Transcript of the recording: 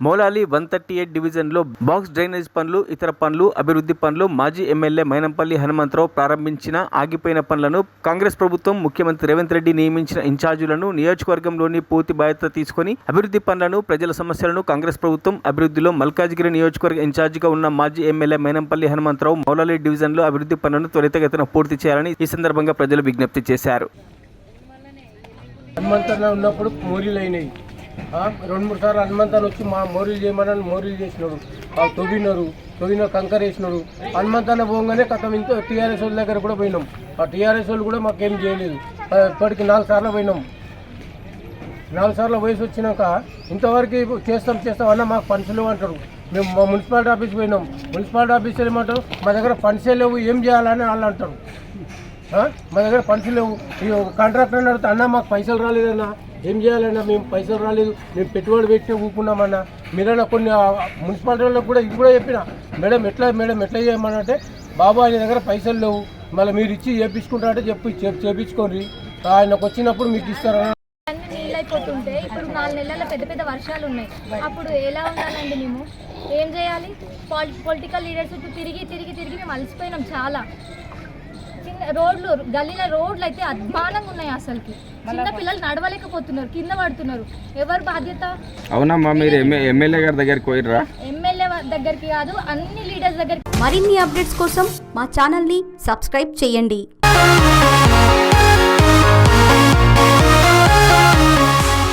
Moula Ali one thirty eight డివిజన్లో box drainage పనులు ఇతర పనులు అభివృద్ధి పనులు మాజీ ఎమ్మెల్యే మైనంపల్లి హనుమంతరావు ప్రారంభించిన ఆగిపోయిన పనులను కాంగ్రెస్ ప్రభుత్వం ముఖ్యమంత్రి రేవంత్ రెడ్డి నియమించిన ఇన్ఛార్జీలను నియోజకవర్గంలోని పూర్తి బాధ్యత తీసుకొని అభివృద్ధి పనులను ప్రజల సమస్యలను కాంగ్రెస్ ప్రభుత్వం అభివృద్ధిలో మల్కాజ్గిరి నియోజకవర్గ ఇన్ఛార్జిగా ఉన్న మాజీ ఎమ్మెల్యే మైనంపల్లి హనుమంతరావు మౌలాలి డివిజన్లో అభివృద్ధి పనులను త్వరితగతిన పూర్తి చేయాలని ఈ సందర్భంగా ప్రజలు విజ్ఞప్తి చేశారు. హనుమంతరావు ఉన్నప్పుడు మోరీలు అయినాయి రెండు మూడు సార్లు హనుమంతన్ వచ్చి మా మోరీలు చేయమని మోరీలు చేసినాడు. ఆ తొవ్వినారు తొవ్విన కంకర వేసినాడు. హనుమంతాన్ని పోగానే కథం ఇంత టీఆర్ఎస్ వాళ్ళ దగ్గర కూడా పోయినాం. ఆ టీఆర్ఎస్ వాళ్ళు కూడా మాకేం చేయలేదు. ఇప్పటికి నాలుగు సార్లు పోయినాం. నాలుగు సార్లు వయసు వచ్చినాక ఇంతవరకు చేస్తాం చేస్తాం అన్న మాకు ఫండ్స్లు అంటారు. మేము మా మున్సిపాలిటీ ఆఫీస్ పోయినాం. మున్సిపాలిటీ ఆఫీస్ ఏమంటారు మా దగ్గర ఫండ్సే లేవు ఏం చేయాలని వాళ్ళు అంటారు. మా దగ్గర పనులు లేవు. ఈ కాంట్రాక్టర్ అడిగితే అన్న మాకు పైసలు రాలేదన్నా. ఏం చేయాలన్నా? మేము పైసలు రాలేదు. మేము పెట్టుబడి పెట్టి ఊపుకున్నామన్నా. మీరైనా కొన్ని మున్సిపాలిటీ వాళ్ళకి కూడా ఇది కూడా చెప్పిన. మేడం ఎట్లా మేడం ఎట్లా చేయమనంటే బాబు ఆయన దగ్గర పైసలు లేవు. మళ్ళీ మీరు ఇచ్చి చేపించుకుంటారంటే చెప్పి చేపించుకోండి. ఆయనకు వచ్చినప్పుడు మీకు ఇస్తారని ఇప్పుడు నాలుగు నెలల పెద్ద పెద్ద వర్షాలు ఉన్నాయి అప్పుడు ఎలా ఉండాలండి మేము? ఏం చేయాలి? పాలి పొలిటికల్ లీడర్స్ తిరిగి తిరిగి తిరిగి మేము అలసిపోయినాం చాలా. చిన్న రోడ్లు గల్లీల రోడ్లు అయితే అద్మానంగా ఉన్నాయి అసలుకి. చిన్న పిల్లలు నడవలేకపోతున్నారు కింద పడుతున్నారు. ఎవరు బాధ్యత? అవునమ్మా మీరు ఎమ్మె ఎమ్మెల్యే గారి దగ్గరికి పోయిర్రా? ఎమ్మెల్యే దగ్గరికి కాదు అన్ని లీడర్స్ దగ్గరికి మరిన్ని అప్డేట్స్ కోసం మా ఛానల్ని సబ్స్క్రైబ్ చేయండి.